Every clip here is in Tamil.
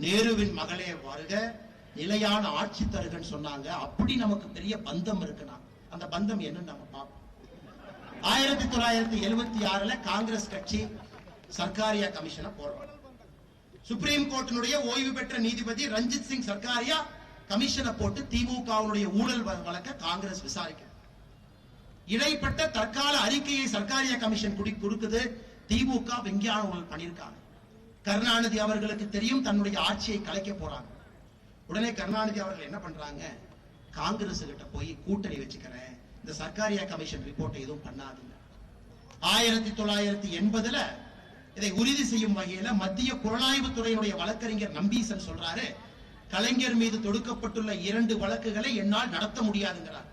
நேருவின் மகளே வருக நிலையான ஆட்சி தருகன்னு சொன்னாங்க. அப்படி நமக்கு பெரிய பந்தம் இருக்குன்னா அந்த பந்தம் என்னன்னு நம்ம பார்ப்போம். ஆயிரத்தி தொள்ளாயிரத்தி எழுபத்தி ஆறுல காங்கிரஸ் கட்சி சர்க்காரியா கமிஷனை போடுறோம். சுப்ரீம் கோர்ட்டினுடைய ஓய்வு பெற்ற நீதிபதி ரஞ்சித் சிங் சர்க்காரியா கமிஷனை போட்டு திமுகவுடைய ஊழல் வழக்க காங்கிரஸ் விசாரிக்க. இடைப்பட்ட தற்கால அறிக்கையை சர்க்காரியா கமிஷன் குடி கொடுக்குது. திமுக விஞ்ஞான ஊழல் பண்ணியிருக்காங்க. கருணாநிதி அவர்களுக்கு தெரியும் தன்னுடைய ஆட்சியை கலைக்க போறாங்க. உடனே கருணாநிதி அவர்கள் என்ன பண்றாங்க? காங்கிரஸ் கிட்ட போய் கூட்டணி வச்சுக்கிறேன். இந்த சர்க்காரியா கமிஷன் ரிப்போர்ட்டை எதுவும் பண்ணாதுங்க. ஆயிரத்தி தொள்ளாயிரத்தி எண்பதுல இதை உறுதி செய்யும் வகையில மத்திய புலனாய்வு துறையினுடைய வழக்கறிஞர் நம்பீசன் சொல்றாரு கலைஞர் மீது தொடுக்கப்பட்டுள்ள இரண்டு வழக்குகளை என்னால் நடத்த முடியாதுங்கிறார்.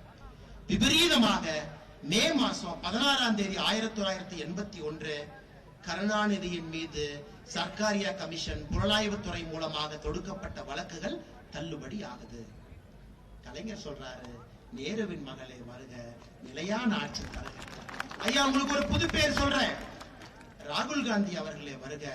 விபரீதமாக மே மாசம் பதினாறாம் தேதி ஆயிரத்தி தொள்ளாயிரத்தி எண்பத்தி ஒன்று கருணாநிதியின் மீது சர்க்காரியா கமிஷன் புலனாய்வுத்துறை மூலமாக தொடுக்கப்பட்ட வழக்குகள் தள்ளுபடி ஆகுது. கலைஞர் சொல்றாரு நேருவின் மகளே வருக நிலையான ஆட்சி தருக. ஐயா உங்களுக்கு ஒரு புது பேர் சொல்றேன். ராகுல் காந்தி அவர்களே வருக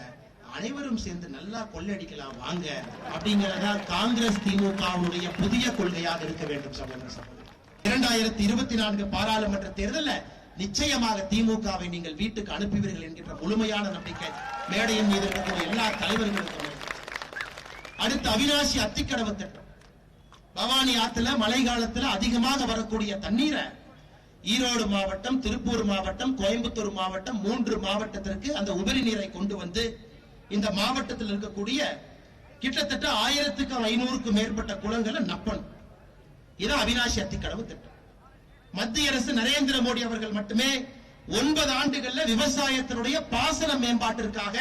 அனைவரும் சேர்ந்து நல்லா கொள்ளடிக்கலாம் வாங்க அப்படிங்கறதா காங்கிரஸ் திமுகவுடைய புதிய கொள்கையாக இருக்க வேண்டும் சகோதர சகோதரர் இரண்டாயிரத்தி இருபத்தி நான்கு பாராளுமன்ற தேர்தல்ல நிச்சயமாக திமுகவை நீங்கள் வீட்டுக்கு அனுப்புவீர்கள் என்கின்ற முழுமையான நம்பிக்கை மேடையின் மீது இருக்கக்கூடிய எல்லா தலைவர்களுக்கும் அடுத்து அவினாசி அத்திக்கடவு திட்டம். பவானி ஆத்துல மழை காலத்துல அதிகமாக வரக்கூடிய தண்ணீரை ஈரோடு மாவட்டம் திருப்பூர் மாவட்டம் கோயம்புத்தூர் மாவட்டம் மூன்று மாவட்டத்திற்கு அந்த உபரி நீரை கொண்டு வந்து இந்த மாவட்டத்தில் இருக்கக்கூடிய கிட்டத்தட்ட ஆயிரத்துக்கு ஐநூறுக்கும் மேற்பட்ட குளங்களை நப்பணும். இது அவினாசி அத்திக்கடவு திட்டம். மத்திய அரசு நரேந்திர மோடி அவர்கள் மட்டுமே ஒன்பது ஆண்டுகள்ல விவசாயத்தினுடைய பாசன மேம்பாட்டிற்காக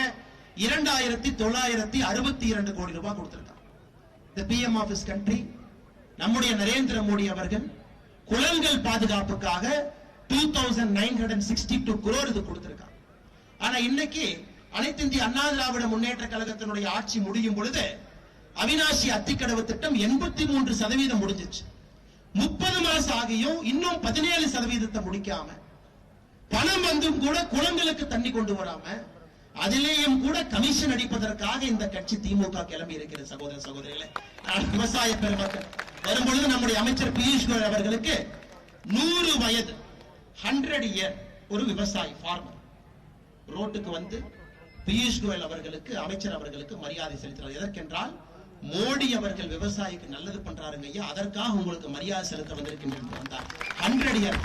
இரண்டாயிரத்தி தொள்ளாயிரத்தி அறுபத்தி இரண்டு கோடி ரூபாய் கொடுத்திருக்காங்க. The நம்முடைய நரேந்திர மோடி அவர்கள் குளங்கள் பாதுகாப்புக்காக two thousand nine hundred sixty two crore இது கொடுத்திருக்காங்க. ஆனா இன்னைக்கு அனைத்து இந்திய அண்ணா திராவிட முன்னேற்ற கழகத்தினுடைய ஆட்சி முடியும் பொழுது அவினாசி அத்திக்கடவு திட்டம் எண்பத்தி மூன்று சதவீதம் முடிஞ்சிச்சு. முப்பது மாசம் ஆகியும் இன்னும் பதினேழு சதவீதத்தை முடிக்காம பணம் வந்தும் கூட குளங்களுக்கு தண்ணி கொண்டு வராம அதிலேயும் கூட கமிஷன் அடிப்பதற்காக இந்த கட்சி திமுக கிளம்பி இருக்கிற சகோதர சகோதரிகளே நான் விவசாய பெருமக்கள். வரும்பொழுது நம்முடைய அமைச்சர் பியூஷ் கோயல் அவர்களுக்கு நூறு வயது ஹண்ட்ரட் இயர் ஒரு விவசாயி ஃபார்மர் ரோட்டுக்கு வந்து பியூஷ் கோயல் அவர்களுக்கு அமைச்சர் அவர்களுக்கு மரியாதை செலுத்தினார் எதற்கென்றால் மோடி அவர்கள் விவசாயிக்கு நல்லது பண்றாருங்க ஐயா. அதற்காக உங்களுக்கு மரியாதை செலுத்த வந்திருக்கின்றேன் வந்தார். ஹண்ட்ரட் இயர்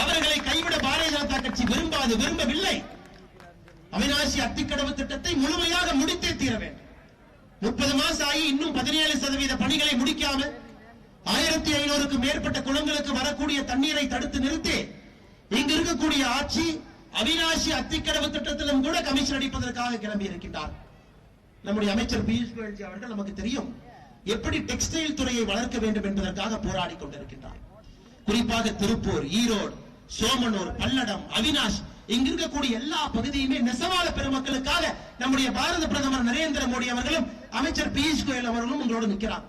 அவர்களை கைவிட பாரதிய ஜனதா கட்சி விரும்பாது விரும்பவில்லை. அவினாசி அத்திக்கடவு திட்டத்தை முழுமையாக முடித்தே தீர வேண்டும். முப்பது மாசம் ஆகி இன்னும் பதினேழு சதவீத பணிகளை முடிக்காம ஆயிரத்தி ஐநூறுக்கு மேற்பட்ட குளங்களுக்கு வரக்கூடிய தண்ணீரை தடுத்து நிறுத்தி இங்கு இருக்கக்கூடிய ஆட்சி அவினாசி அத்திக்கடவு திட்டத்திலும் கூட கமிஷன் அடிப்பதற்காக கிளம்பி இருக்கின்றார். நம்முடைய அமைச்சர் பியூஷ் கோயல்ஜி அவர்கள் நமக்கு தெரியும் எப்படி டெக்ஸ்டைல் துறையை வளர்க்க வேண்டும் என்பதற்காக போராடி கொண்டிருக்கின்றார். குறிப்பாக திருப்பூர் ஈரோடு சோமனூர் பல்லடம் அவினாஷ் இங்க இருக்கக்கூடிய எல்லா பகுதியுமே நெசவாள பெருமக்களுக்காக நம்முடைய பாரத பிரதமர் நரேந்திர மோடி அவர்களும் அமைச்சர் பியூஷ் கோயல் அவர்களும் உங்களோடு நிற்கிறார்.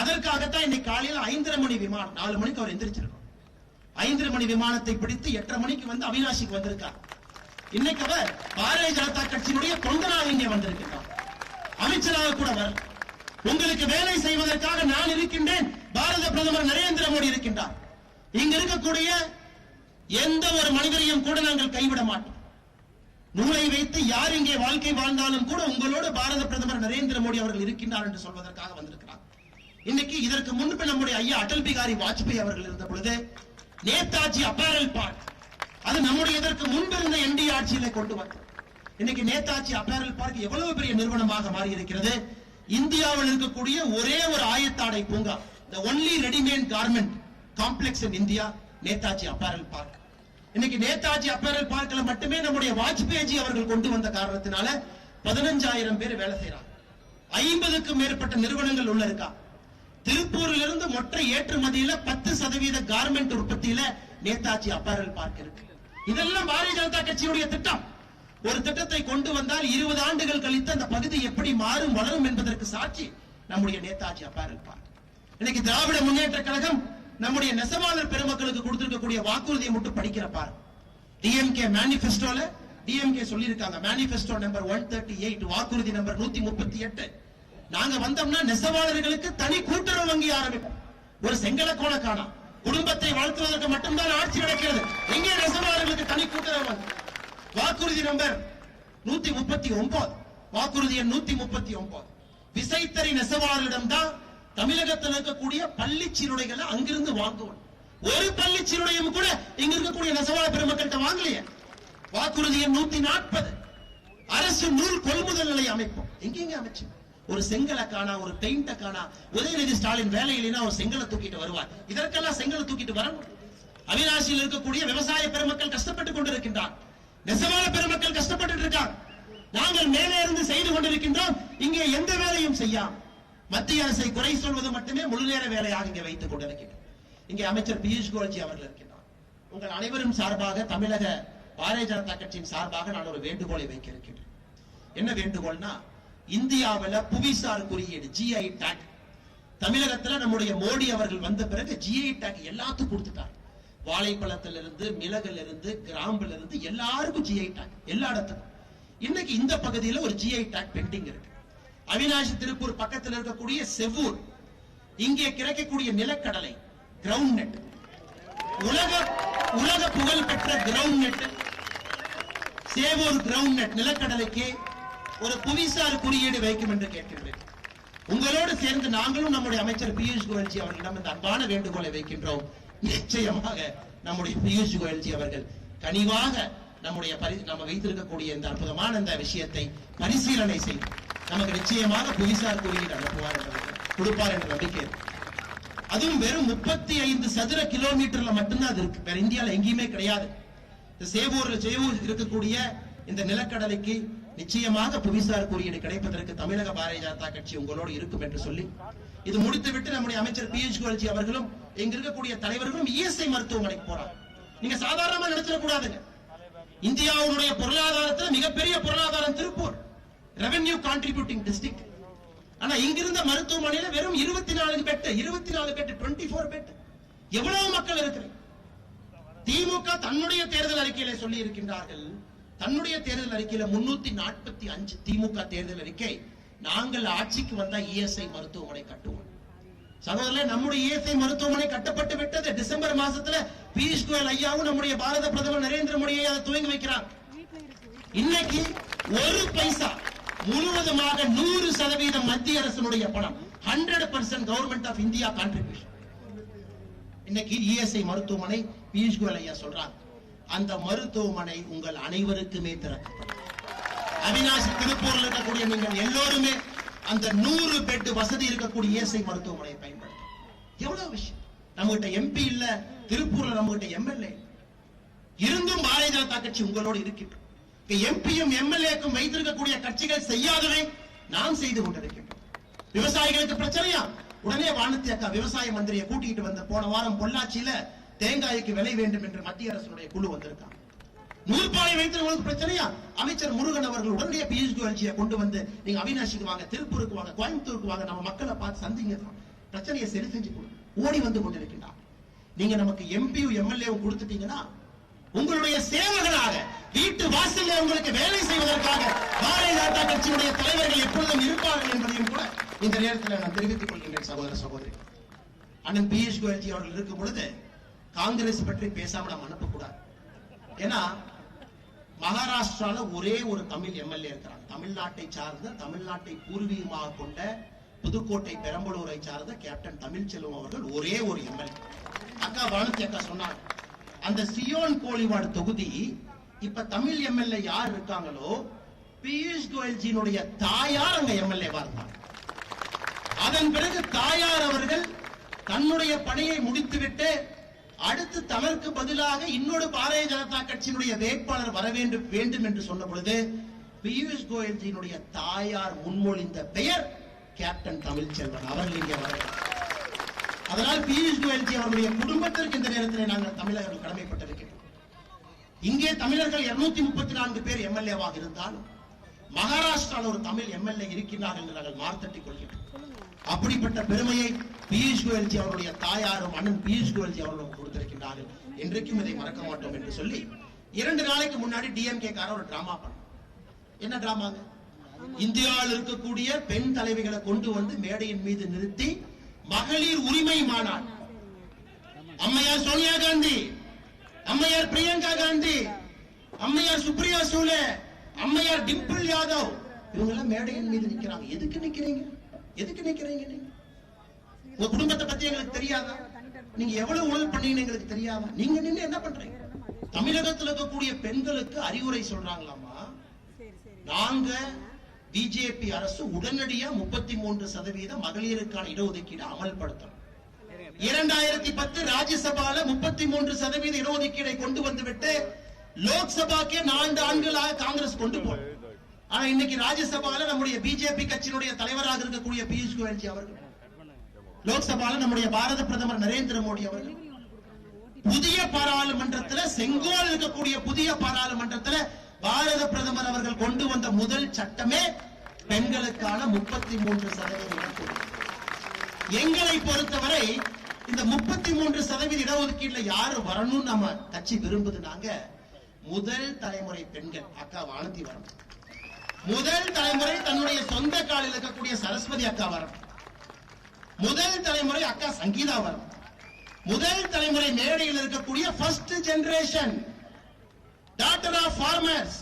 அதற்காகத்தான் இன்னைக்கு காலையில் ஐந்தரை மணி விமானம் நாலு மணிக்கு அவர் எந்திரிச்சிருக்கோம். ஐந்தரை மணி விமானத்தை பிடித்து எட்டரை மணிக்கு வந்து அவினாசிக்கு வந்திருக்கார். இன்னைக்கு அவர் பாரதிய ஜனதா கட்சியினுடைய தொண்டனாக இங்கே வந்திருக்கிறார் அமைச்சராக கூட வர உங்களுக்கு வேலை செய்வதற்காக நான் இருக்கின்றேன். பாரத பிரதமர் நரேந்திர மோடி இருக்கின்றார். இங்க இருக்கக்கூடிய எந்த ஒரு மனிதரையும் கூட நாங்கள் கைவிட மாட்டோம். நூலை வைத்து யார் இங்கே வாழ்க்கை வாழ்ந்தாலும் கூட உங்களோடு பாரத பிரதமர் நரேந்திர மோடி அவர்கள் இருக்கின்றார் என்று சொல்வதற்காக வந்திருக்கிறார். இன்னைக்கு இதற்கு முன்பு நம்முடைய ஐயா அடல் பிகாரி வாஜ்பாய் அவர்கள் இருந்த பொழுது நேதாஜி அப்பாரல் பார்க் அது நம்முடைய இதற்கு முன்பு இருந்த என்டி ஆட்சியில கொண்டு வந்தோம் இன்னைக்கு நேதாஜி அப்பேரல் பார்க் எவ்வளவு பெரிய நிறுவனமாக மாறி இருக்கிறது இந்தியாவில் இருக்கக்கூடிய ஒரே ஒரு ஆயத்தாடை பூங்கா the only readymade garment complex in India Netaji apparel park. இன்னைக்கு நேதாஜி அப்பேரல் பார்க்ல மட்டுமே நம்முடைய வாஜ்பேயி அவர்கள் கொண்டு வந்த காரணத்தினால பதினஞ்சாயிரம் பேர் வேலை செய்யறாங்க. ஐம்பதுக்கும் மேற்பட்ட நிறுவனங்கள் உள்ள இருக்கா? திருப்பூரில் இருந்து மொட்டை ஏற்றுமதியில பத்து சதவீத கார்மெண்ட் உற்பத்தியில நேதாஜி அப்பேரல் பார்க் இருக்கு. இதெல்லாம் பாரதிய ஜனதா கட்சியுடைய திட்டம். ஒரு திட்டத்தை கொண்டு வந்தால் இருபது ஆண்டுகள் கழித்து அந்த பகுதி எப்படி மாறும் வளரும் என்பதற்கு சாட்சி நம்முடைய நேதாஜி அப்பா இருப்பார். இன்னைக்கு திராவிட முன்னேற்ற கழகம் நம்முடைய நெசவாளர் பெருமக்களுக்கு கொடுத்திருக்கக்கூடிய வாக்குறுதியை மட்டும் படிக்கிற பாரு. டிஎம்கே மேனிபெஸ்டோல டிஎம்கே சொல்லியிருக்காங்க manifesto number one thirty eight வாக்குறுதி நம்பர் நூத்தி முப்பத்தி எட்டு. நாங்க வந்தோம்னா நெசவாளர்களுக்கு தனி கூட்டுறவு வங்கி ஆரம்பிப்போம். ஒரு செங்கல காணா குடும்பத்தை வளர்த்துவதற்கு மட்டும்தான் ஆட்சி நடக்கிறது. எங்கே நெசவாளர்களுக்கு தனி கூட்டுறவு வங்கி. வாக்குறுதி நம்பர் நூத்தி முப்பத்தி ஒன்பது வாக்குறுதி எண் நூத்தி முப்பத்தி ஒன்பது விசைத்தறி நெசவாளரிடம் தான் தமிழகத்தில் இருக்கக்கூடிய பள்ளி சீருடைகளை அங்கிருந்து வாங்குவோம். ஒரு பள்ளி சீருடையும் கூட இங்க இருக்கக்கூடிய நெசவாள பெருமக்கள்கிட்ட வாங்கலையே. வாக்குறுதி எண் நூத்தி நாற்பது. அரசு நூல் கொள்முதல் நிலைய அமைப்போம். எங்கெங்க அமைச்சு? ஒரு செங்கலை காணா ஒரு பெயிண்ட காணா உதயநிதி ஸ்டாலின் வேலை இல்லைன்னா ஒரு செங்கலை தூக்கிட்டு வருவார். இதற்கெல்லாம் செங்கலை தூக்கிட்டு வரணும். அவிநாசியில் இருக்கக்கூடிய விவசாய பெருமக்கள் கஷ்டப்பட்டுக் கொண்டிருக்கின்றார். நெசவாள பெருமக்கள் கஷ்டப்பட்டு இருக்காங்க. நாங்கள் மேலே இருந்து செய்து கொண்டிருக்கின்றோம். இங்கே எந்த வேலையும் செய்யாம. மத்திய அரசை குறை சொல்வது மட்டுமே முழு நேர வேலையாக இங்கே வைத்துக் கொண்டிருக்கின்றோம். இங்கே அமைச்சர் பியூஷ் கோயல்ஜி அவர்கள் இருக்கின்றார். உங்கள் அனைவரும் சார்பாக தமிழக பாரதிய ஜனதா கட்சியின் சார்பாக நான் ஒரு வேண்டுகோளை வைக்க இருக்கின்றேன் என்ன வேண்டுகோள்னா இந்தியாவுல புவிசார் குறியீடு ஜிஐ டாக் தமிழகத்துல நம்முடைய மோடி அவர்கள் வந்த பிறகு ஜிஐ டாக் எல்லாத்துக்கும் வாழைப்பழத்துல இருந்து மிளகுல இருந்து கிராம்புல இருந்து எல்லாருக்கும் ஜிஐ டாக் எல்லா இடத்துக்கும். இன்னைக்கு இந்த பகுதியில ஒரு ஜிஐ டாக் பெண்டிங் இருக்கு. அவினாசி திருப்பூர் பக்கத்தில் இருக்கக்கூடிய செவ்வூர் இங்கே கிடைக்கக்கூடிய நிலக்கடலை கிரவுண்ட் நெட் உலக உலக புகழ் பெற்ற ground net Sevur ground net நிலக்கடலைக்கு ஒரு புவிசார் குறியீடு வைக்கும் என்று கேட்கின்றேன். உங்களோடு சேர்ந்து நாங்களும் நம்முடைய அமைச்சர் பியூஷ் கோயல்ஜி அவர்களிடம் இந்த அன்பான வேண்டுகோளை வைக்கின்றோம். நிச்சயமாக நம்முடைய பியூஷ் கோயல்ஜி அவர்கள் கனிவாக நம்முடைய பரி நம்ம வைத்திருக்கக்கூடிய இந்த அற்புதமான இந்த விஷயத்தை பரிசீலனை செய்து நமக்கு நிச்சயமாக புவிசார் குறியீடு அனுப்புவார் என்ற கொடுப்பார் என்ற நம்பிக்கை. அதுவும் வெறும் முப்பத்தி ஐந்து சதுர கிலோமீட்டர்ல மட்டும்தான் அது இருக்கு. வேற இந்தியாவில் எங்கேயுமே கிடையாது. சேவூர் சேவூர்ல சேவூர் இருக்கக்கூடிய இந்த நிலக்கடலைக்கு நிச்சயமாக புவிசார் குறியீடு கிடைப்பதற்கு தமிழக பாரதிய ஜனதா கட்சி உங்களோடு இருக்கும் என்று சொல்லி இது முடித்துவிட்டு நம்முடைய அமைச்சர் பி எச் கோல்ஜி அவர்களும் இங்க இருக்கக்கூடிய தலைவர்களும் இஎஸ்ஐ மருத்துவமனைக்கு போறாங்க. நீங்க சாதாரணமா நினைச்சிட கூடாதுங்க இந்தியாவுடைய பொருளாதாரத்தில் மிகப்பெரிய பொருளாதாரம் திருப்பூர். ரெவென்யூ கான்ட்ரிபியூட்டிங் டிஸ்ட்ரிக்ட் ஆனா இங்கிருந்த மருத்துவமனையில வெறும் இருபத்தி நாலு பெட் இருபத்தி நாலு பெட் டுவெண்ட்டி போர் பெட் எவ்வளவு மக்கள் இருக்கிறது திமுக தன்னுடைய தேர்தல் அறிக்கையில சொல்லி இருக்கின்றார்கள் தன்னுடைய தேர்தல் அறிக்கையில முன்னூத்தி நாற்பத்தி அஞ்சு திமுக தேர்தல் அறிக்கை நாங்கள் ஆட்சிக்கு வந்தா இஎஸ்ஐ மருத்துவமனை கட்டுவோம். சகோதரர் நம்முடைய இஎஸ்ஐ மருத்துவமனை கட்டப்பட்டு விட்டது. டிசம்பர் மாசத்துல பியூஷ் கோயல் ஐயாவும் நம்முடைய பாரத பிரதமர் நரேந்திர மோடியை அதை துவங்கி வைக்கிறார். இன்னைக்கு ஒரு பைசா முழுவதுமாக நூறு சதவீதம் மத்திய அரசினுடைய பணம். Hundred percent government of India contribution இன்னைக்கு இஎஸ்ஐ மருத்துவமனை பியூஷ் கோயல் ஐயா சொல்றாங்க. அந்த மருத்துவமனை உங்கள் அனைவருக்குமே திறக்கப்படும். அவினாசி திருப்பூர்ல இருக்கக்கூடிய நீங்கள் எல்லோருமே அந்த நூறு பெட் வசதி இருக்கக்கூடிய இயசை மருத்துவமனையை பயன்படுத்தும் எவ்வளவு விஷயம்? நம்மகிட்ட எம்பி இல்ல திருப்பூர்ல நம்மகிட்ட எம்எல்ஏ இருந்தும் பாரதிய ஜனதா கட்சி உங்களோடு இருக்கின்றோம் எம்பியும் எம்எல்ஏக்கும் வைத்திருக்கக்கூடிய கட்சிகள் செய்யாதவை நாம் செய்து கொண்டிருக்கின்றோம். விவசாயிகளுக்கு பிரச்சனையா? உடனே வானத்தி அக்கா விவசாய மந்திரியை கூட்டிட்டு வந்த போன வாரம் பொள்ளாச்சியில தேங்காய்க்கு விலை வேண்டும் என்று மத்திய அரசுடைய குழு வந்திருக்காங்க. நூற்பாலை உங்களுக்கு பிரச்சனையா? அமைச்சர் முருகன் அவர்கள் உடனே பியூஷ் கோயல்ஜியை கொண்டு வந்து நீங்க அவினாசிக்கு வாங்க திருப்பூருக்கு வாங்க கோயம்புத்தூருக்கு வாங்க நம்ம மக்களை பார்த்து சந்திங்க பிரச்சனையை சரி செஞ்சு கொடுங்க ஓடி வந்து கொண்டிருக்கின்றார் நீங்க நமக்கு எம்பியும் எம்எல்ஏவும் கொடுத்துட்டீங்கன்னா உங்களுடைய சேவகராக வீட்டு வாசல்ல உங்களுக்கு வேலை செய்வதற்காக பாரதிய ஜனதா கட்சியுடைய தலைவர்கள் எப்பொழுதும் இருப்பார்கள் என்பதையும் கூட இந்த நேரத்தில் நான் தெரிவித்துக் கொள்கின்றேன் சகோதர சகோதரி. அண்ணன் பியூஷ் கோயல்ஜி அவர்கள் இருக்கும் பொழுது காங்கிரஸ் பற்றி பேசாம நம்ம அனுப்பக்கூடாது. ஏன்னா மகாராஷ்டிரால ஒரே ஒரு தமிழ் எம்எல்ஏ இருக்கிறாங்க. தமிழ்நாட்டை சார்ந்த தமிழ்நாட்டை பூர்வீகமாக கொண்ட புதுக்கோட்டை பெரம்பலூரை சார்ந்த கேப்டன் தமிழ்ச்செல்வம் அவர்கள் ஒரே ஒரு எம்எல்ஏ. அக்கா வானத்தி அக்கா சொன்னாங்க அந்த சியோன் கோழிவாடு தொகுதி இப்ப தமிழ் எம்எல்ஏ யார் இருக்காங்களோ பியூஷ் கோயல்ஜியினுடைய தாயார் அங்க எம்எல்ஏவா இருந்தாங்க. அதன் பிறகு தாயார் அவர்கள் தன்னுடைய பணியை முடித்துவிட்டு அடுத்து தனக்கு பதிலாக இன்னொரு பாரதிய ஜனதா கட்சியினுடைய வேட்பாளர் வர வேண்டும் வேண்டும் என்று சொன்ன பொழுது பியூஷ் கோயல்ஜியினுடைய தாயார் முன்மொழிந்த பெயர் கேப்டன் தமிழ்ச்செல்வன் அவர்கள் இங்கே வர அதனால் பியூஷ் கோயல்ஜி அவருடைய குடும்பத்திற்கு இந்த நேரத்தில் நாங்கள் தமிழர்கள் கடமைப்பட்டிருக்கிறோம் இங்கே தமிழர்கள் 234 முப்பத்தி நான்கு பேர் எம்எல்ஏவாக இருந்தாலும் மகாராஷ்டிராவில் ஒரு தமிழ் எம்எல்ஏ இருக்கிறார் என்று நாங்கள் மார்த்தட்டிக் கொள்கிறோம். அப்படிப்பட்ட பெருமையை பியூஷ் கோயல்ஜி அவருடைய தாயாரும் அண்ணன் பியூஷ் கோயல்ஜி அவர்களும் கொடுத்திருக்கின்றார்கள். என்றைக்கும் இதை மறக்க மாட்டோம் என்று சொல்லி இரண்டு நாளைக்கு முன்னாடி டிஎம்கே கார ஒரு டிராமா பண்ண என்ன டிராமாங்க இந்தியாவில் இருக்கக்கூடிய பெண் தலைவிகளை கொண்டு வந்து மேடையின் மீது நிறுத்தி மகளிர் உரிமை மாநாடு. அம்மையார் சோனியா காந்தி அம்மையார் பிரியங்கா காந்தி அம்மையார் சுப்ரியா சூலே அம்மையார் டிம்பிள் யாதவ். இவங்க எல்லாம் மேடையின் மீது நிக்கிறாங்க எதுக்கு நிக்கிறீங்க? எதுக்கு நிக்கிறீங்க நீங்க உங்க குடும்பத்தை பத்தி எங்களுக்கு தெரியாதா? நீங்க எவ்வளவு ஊழல் பண்ணீங்கன்னு எங்களுக்கு தெரியாதா? நீங்க நின்று என்ன பண்றீங்க? தமிழகத்துல இருக்கக்கூடிய பெண்களுக்கு அறிவுரை சொல்றாங்களாமா நாங்க பிஜேபி அரசு உடனடியா முப்பத்தி மூன்று சதவீத மகளிருக்கான இடஒதுக்கீடு அமல்படுத்தணும். இரண்டாயிரத்தி பத்து ராஜ்யசபால முப்பத்தி மூன்று சதவீத இடஒதுக்கீடை கொண்டு வந்துவிட்டு லோக்சபாக்கே நான்கு ஆண்டுகளாக காங்கிரஸ் கொண்டு போனோம் ஆனா இன்னைக்கு ராஜ்யசபால நம்முடைய பிஜேபி கட்சியினுடைய தலைவராக இருக்கக்கூடிய பியூஷ் கோயல்ஜி அவர்கள் லோக்சபால நம்முடைய பாரத பிரதமர் நரேந்திர மோடி அவர்கள் புதிய பாராளுமன்றத்துல செங்கோல் இருக்கக்கூடிய புதிய பாராளுமன்றத்துல பாரத பிரதமர் அவர்கள் கொண்டு வந்த முதல் சட்டமே பெண்களுக்கான முப்பத்தி மூன்று சதவீத எங்களை பொறுத்தவரை இந்த முப்பத்தி மூன்று சதவீத இடஒதுக்கீடுல யாரு வரணும்னு நம்ம கட்சி விரும்புதுனாங்க முதல் தலைமுறை பெண்கள் அக்கா வானதி வரணும் முதல் தலைமுறை தன்னுடைய சொந்த காலில் இருக்கக்கூடிய சரஸ்வதி அக்கா வரும். முதல் தலைமுறை அக்கா சங்கீதா வரம். முதல் தலைமுறை மேடையில் இருக்கக்கூடிய first generation doctor of farmers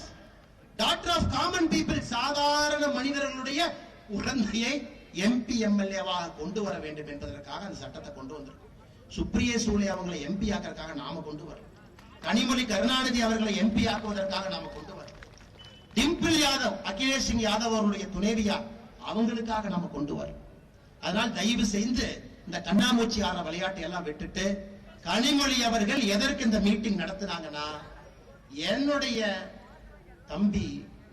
doctor of common people சாதாரண மனிதர்களுடைய உடந்தையை எம்பி எம்எல்ஏவாக கொண்டு வர வேண்டும் என்பதற்காக அந்த சட்டத்தை கொண்டு வந்திருக்கும். சுப்ரிய சூழலை அவங்களை எம்பி ஆக்கிறதுக்காக நாம கொண்டு வரோம் கனிமொழி கருணாநிதி அவர்களை எம்பி ஆக்குவதற்காக நாம கொண்டு வரோம். டிம்பிள் யாதவ் அகிலேஷ் சிங் யாதவ் அவருடைய துணைவியா அவங்களுக்காக நாம கொண்டு வரோம். அதனால் தயவு செய்து இந்த கண்ணாமூச்சி ஆற விளையாட்டை எல்லாம் விட்டுட்டு கனிமொழி அவர்கள் எதற்கு இந்த மீட்டிங் நடத்தினாங்கன்னா என்னுடைய தம்பி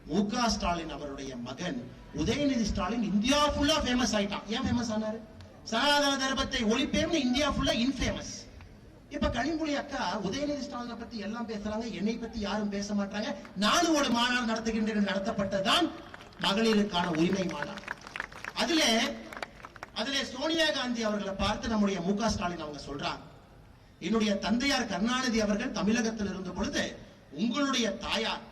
மு க ஸ்டாலின் அவருடைய மகன் உதயநிதி ஸ்டாலின் இந்தியா ஃபுல்லா ஃபேமஸ் ஆயிட்டான். ஏன் ஃபேமஸ் ஆனாரு? சனாதன தர்மத்தை ஒழிப்பேன்னு இந்தியா ஃபுல்லா இன்ஃபேமஸ் இப்ப கனிமொழி அக்கா உதயநிதி ஸ்டாலினை பத்தி எல்லாம் பேசுறாங்க. என்னை பத்தி யாரும் பேச மாட்டாங்க. நானும் ஒரு மாநாடு நடத்துகின்றேன் நடத்தப்பட்டதுதான் மகளிருக்கான உரிமை மாநாடு. அதுல அதுல சோனியா காந்தி அவர்களை பார்த்து நம்முடைய மு க ஸ்டாலின் அவங்க சொல்றாங்க. என்னுடைய தந்தையார் கருணாநிதி அவர்கள் தமிழகத்தில் இருந்த பொழுது உங்களுடைய தாயார்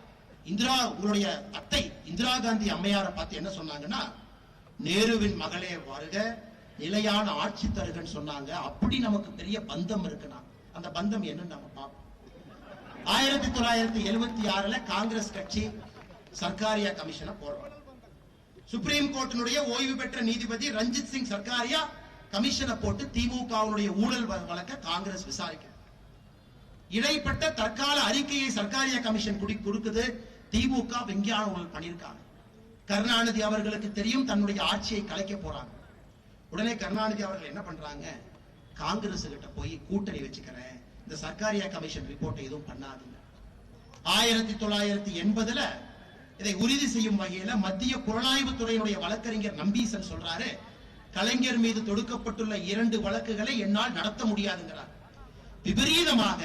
இந்திரா உங்களுடைய அத்தை இந்திரா காந்தி அம்மையாரை பார்த்து என்ன சொன்னாங்கன்னா நேருவின் மகளே வருக நிலையான ஆட்சி தருகன்னு சொன்னாங்க. அப்படி நமக்கு பெரிய பந்தம் இருக்குன்னா அந்த பந்தம் என்னன்னு நம்ம பார்ப்போம். ஆயிரத்தி தொள்ளாயிரத்தி எழுபத்தி ஆறுல காங்கிரஸ் கட்சி சர்க்காரியா கமிஷனை போடுறோம் சுப்ரீம் கோர்ட்டினுடைய ஓய்வு பெற்ற நீதிபதி ரஞ்சித் சிங் சர்க்காரியா கமிஷனை போட்டு திமுகவுடைய ஊழல் வழக்க காங்கிரஸ் விசாரிக்க இடைப்பட்ட தற்கால அறிக்கையை சர்க்காரியா கமிஷன் குடி கொடுக்குது. திமுக விஞ்ஞான ஊழல் பண்ணியிருக்காங்க. கருணாநிதி அவர்களுக்கு தெரியும் தன்னுடைய ஆட்சியை கலைக்க போறாங்க. உடனே கருணாநிதி அவர்கள் என்ன பண்றாங்க? காங்கிரஸ் கிட்ட போய் கூட்டணி வச்சுக்கிறேன். இந்த சர்க்காரியா கமிஷன் ரிப்போர்ட்டை எதுவும் பண்ணாதுங்க. ஆயிரத்தி தொள்ளாயிரத்தி எண்பதுல இதை உறுதி செய்யும் வகையில மத்திய புலனாய்வு துறையினுடைய வழக்கறிஞர் நம்பீசன் சொல்றாரு கலைஞர் மீது தொடுக்கப்பட்டுள்ள இரண்டு வழக்குகளை என்னால் நடத்த முடியாதுங்கிறார். விபரீதமாக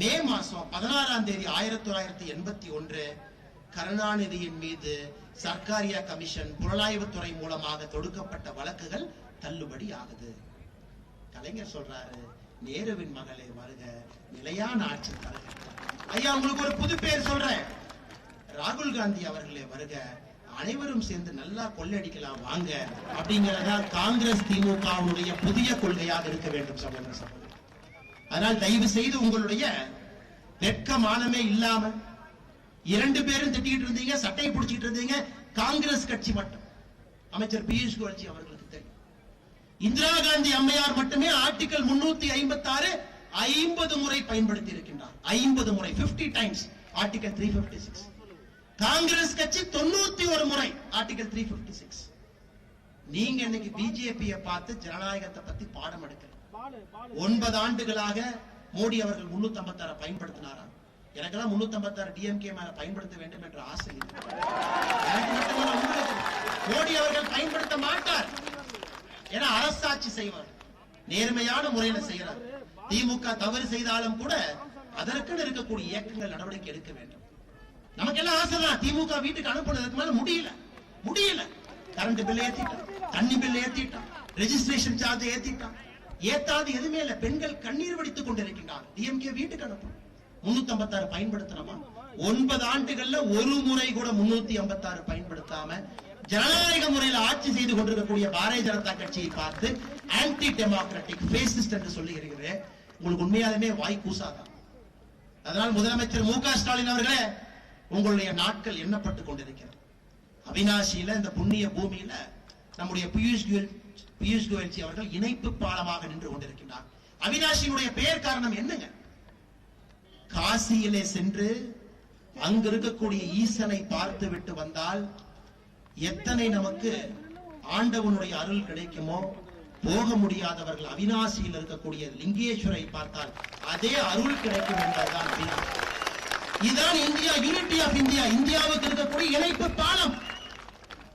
மே மாசம் பதினாறாம் தேதி ஆயிரத்தி தொள்ளாயிரத்தி எண்பத்தி ஒன்று கருணாநிதியின் மீது சர்க்காரியா கமிஷன் புலனாய்வுத்துறை மூலமாக தொடுக்கப்பட்ட வழக்குகள் தள்ளுபடி ஆகுது. கலைஞர் சொல்றாரு நேருவின் மகளே வருக நிலையான ஆட்சி தருக. ஐயா உங்களுக்கு ஒரு புது பேர் சொல்றேன். ராகுல் காந்தி அவர்களே வருக அனைவரும் சேர்ந்து நல்லா கொள்ளடிக்கலாம் வாங்க அப்படிங்கறதா காங்கிரஸ் திமுகவுடைய புதிய கொள்கையாக இருக்க வேண்டும் சகோதர சகோதரர் அதனால் தயவு செய்து உங்களுடைய வெட்கமானமே இல்லாம இரண்டு பேரும் திட்டிக்கிட்டு இருந்தீங்க சட்டையை பிடிச்சிட்டு இருந்தீங்க காங்கிரஸ் கட்சி மட்டும். அமைச்சர் பியூஷ் கோயல்ஜி அவர்கள் இந்திரா காந்தி அம்மையார் மட்டுமே ஆர்டிகல் முன்னூத்தி ஐம்பத்தி ஆறு ஐம்பது முறை பயன்படுத்தி இருக்கின்றார் ஐம்பது முறை 50 times article three fifty six Congress கட்சி தொண்ணூத்தி ஒரு முறை ஆர்டிகல் த்ரீ பிப்டி சிக்ஸ் நீங்க இன்னைக்கு பிஜேபியை பார்த்து ஜனநாயகத்தை பத்தி பாடம் எடுக்கல ஒன்பது ஆண்டுகளாக மோடி அவர்கள் முன்னூத்தி ஐம்பத்தாறு பயன்படுத்தினாரா? எனக்கெல்லாம் முன்னூத்தி ஐம்பத்தாறு டிஎம்கே மேல பயன்படுத்த வேண்டும் என்ற ஆசை மோடி அவர்கள் பயன்படுத்த மாட்டார். ஏன்னா அரசாட்சி செய்வார். நேர்மையான முறையில செய்யறார் திமுக தவறு செய்தாலும் கூட அதற்குன்னு இருக்கக்கூடிய இயக்கங்கள் நடவடிக்கை எடுக்க வேண்டும். நமக்கு எல்லாம் ஆசைதான். திமுக வீட்டுக்கு அனுப்புனதுக்கு மேல முடியல. முடியல. கரண்ட் பில் ஏத்திட்டான். தண்ணி பில் ஏத்திட்டான். ரெஜிஸ்ட்ரேஷன் சார்ஜ் ஏத்திட்டான். ஏத்தாது எதுவுமே இல்ல. பெண்கள் கண்ணீர் வடித்துக் கொண்டிருக்கின்றார் டிஎம்கே வீட்டுக்கு அனுப்பும். முன்னூத்தி ஐம்பத்தாறு பயன்படுத்தணுமா? ஒன்பது ஆண்டுகள்ல ஒரு முறை கூட முன்னூத்தி ஐம்பத்தாறு பயன்படுத்தாம ஜனநாயக முறையில் ஆட்சி செய்து கொண்டிருக்கக்கூடிய பாரதிய ஜனதா கட்சியை பார்த்து ஆன்டி டெமோக்ராட்டிக் பேசிஸ்ட் என்று சொல்லுகிறீர்களே உங்களுக்கு உண்மையாலுமே வாய் கூசாதான் அதனால் முதலமைச்சர் மு க ஸ்டாலின் அவர்களே உங்களுடைய நாட்கள் எண்ணப்பட்டுக் கொண்டிருக்கிறது. அவினாசியில இந்த புண்ணிய பூமியில நம்முடைய பியூஷ் கோயல் பியூஷ் கோயல்ஜி அவர்கள் இணைப்பு பாலமாக நின்று கொண்டிருக்கின்றார். அவினாசியினுடைய பெயர் காரணம் என்னங்க? காசியிலே சென்று அங்கு இருக்கக்கூடிய ஈசனை பார்த்து விட்டு வந்தால் எத்தனை நமக்கு ஆண்டவனுடைய அருள் கிடைக்குமோ போக முடியாதவர்கள் அவினாசியில் இருக்கக்கூடிய லிங்கேஸ்வரை பார்த்தால் அதே அருள் கிடைக்கும் என்பதுதான் இதுதான் இந்தியா யூனிட்டி ஆஃப் இந்தியா இந்தியாவுக்கு இருக்கக்கூடிய இணைப்பு பாலம்.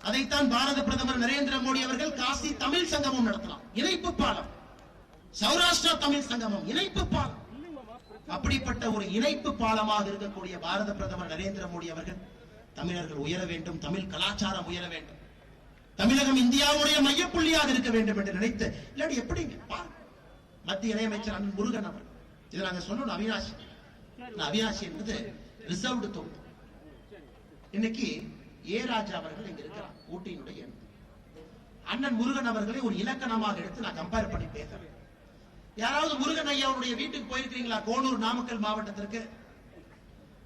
அதைத்தான் பாரத பிரதமர் நரேந்திர மோடி அவர்கள் காசி தமிழ் சங்கமம் நடத்தலாம். இணைப்பு பாலம். சௌராஷ்டிரா தமிழ் சங்கமம். இணைப்பு பாலம். அப்படிப்பட்ட ஒரு இணைப்பு பாலமாக இருக்கக்கூடிய பாரத பிரதமர் நரேந்திர மோடி அவர்கள் தமிழர்கள் உயர வேண்டும் தமிழ் கலாச்சாரம் உயர வேண்டும். தமிழகம் இந்தியாவுடைய மையப்புள்ளியாக இருக்க வேண்டும் என்று நினைத்து இல்லாட்டி எப்படிங்க? மத்திய இணையமைச்சர் அண்ணன் முருகன் அவர்கள் இதை நாங்க சொல்லணும் அவினாசி. அவினாசி என்பது ரிசர்வ்டு தொகுதி இன்னைக்கு ஏ ராஜா அவர்கள் இங்க இருக்கிறார் ஊட்டியினுடைய அண்ணன் முருகன் அவர்களை ஒரு இலக்கணமாக எடுத்து நான் கம்பேர் பண்ணி பேசுறேன். யாராவது முருகன் ஐயாவுடைய வீட்டுக்கு போயிருக்கீங்களா கோனூர் நாமக்கல் மாவட்டத்திற்கு.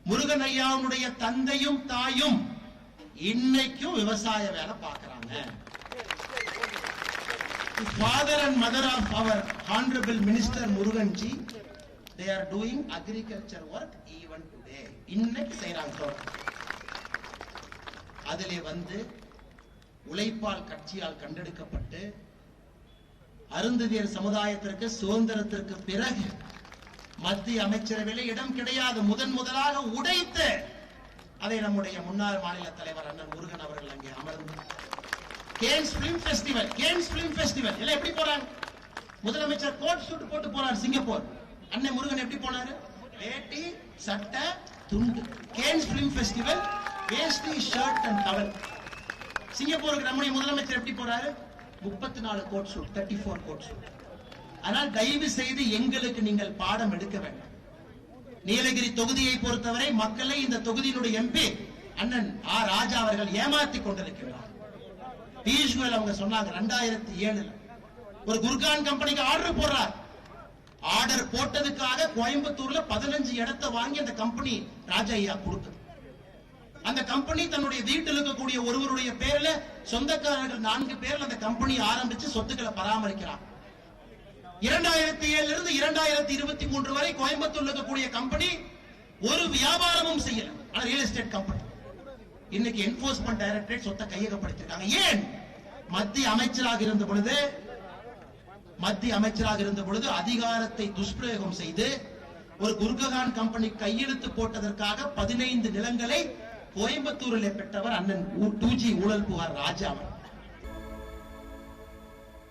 முருகன் ஐயாவுடைய தந்தையும் தாயும் இன்னைக்கும் விவசாய வேலை பார்க்கறாங்க. Father and mother of our honourable minister Muruganji they are doing agriculture work even today இன்னைக்கு செய்யறாங்க தோட்டம் அதிலே வந்து உழைப்பால் கட்சியால் கண்டெடுக்கப்பட்டு அருந்ததியர் சமுதாயத்திற்கு சுதந்திரத்திற்கு பிறகு மத்திய அமைச்சரவையில் இடம் கிடையாது. முதன் முதலாக உடைத்த அதை நம்முடைய முன்னாள் மாநில தலைவர் அண்ணன் முருகன் அவர்கள் அங்கே அமர்ந்து Cannes film festival Cannes film festival. எல்லாம் எப்படி போறாங்க? முதலமைச்சர் கோட் சூட் போட்டு போறார் சிங்கப்பூர். அண்ணன் முருகன் எப்படி போனாரு? வேட்டி சட்டை துண்டு. Cannes film festival veshti shirt and towel சிங்கப்பூருக்கு நம்முடைய முதலமைச்சர் எப்படி போறாரு? முப்பத்தி நாலு coat suit thirty four coat suit. ஆனால் தயவு செய்து எங்களுக்கு நீங்கள் பாடம் எடுக்க வேண்டாம். நீலகிரி தொகுதியை பொறுத்தவரை மக்களை இந்த தொகுதியினுடைய எம்பி அண்ணன் ஆர் ராஜா அவர்கள் ஏமாத்தி கொண்டிருக்கிறார். பியூஷ் கோயல் அவங்க சொன்னாங்க ரெண்டாயிரத்தி ஏழுல ஒரு குர்கான் கம்பெனிக்கு ஆர்டர் போடுறார். ஆர்டர் போட்டதுக்காக கோயம்புத்தூர்ல பதினஞ்சு இடத்தை வாங்கி அந்த கம்பெனி ராஜா ஐயா கொடுக்குது அந்த கம்பெனி தன்னுடைய வீட்டில் இருக்கக்கூடிய ஒருவருடைய பேர்ல சொந்தக்காரர்கள் நான்கு பேர்ல அந்த கம்பெனி ஆரம்பிச்சு சொத்துக்களை பராமரிக்கிறான் இரண்டாயிரத்தி ஏழுல இருந்து இரண்டாயிரத்தி இருபத்தி மூன்று வரை கோயம்புத்தூர்ல இருக்கக்கூடிய கம்பெனி ஒரு வியாபாரமும் செய்யல. ஆனா ரியல் எஸ்டேட் கம்பெனி இன்னைக்கு என்போர்ஸ்மெண்ட் டைரக்டரேட் சொத்தை கையகப்படுத்திருக்காங்க. ஏன்? மத்திய அமைச்சராக இருந்த பொழுது மத்திய அமைச்சராக இருந்த பொழுது அதிகாரத்தை துஷ்பிரயோகம் செய்து ஒரு குர்ககான் கம்பெனி கையெழுத்து போட்டதற்காக பதினைந்து நிலங்களை கோயம்புத்தூரில் பெற்றவர் அண்ணன் டூஜி ஊழல் புகார் ராஜா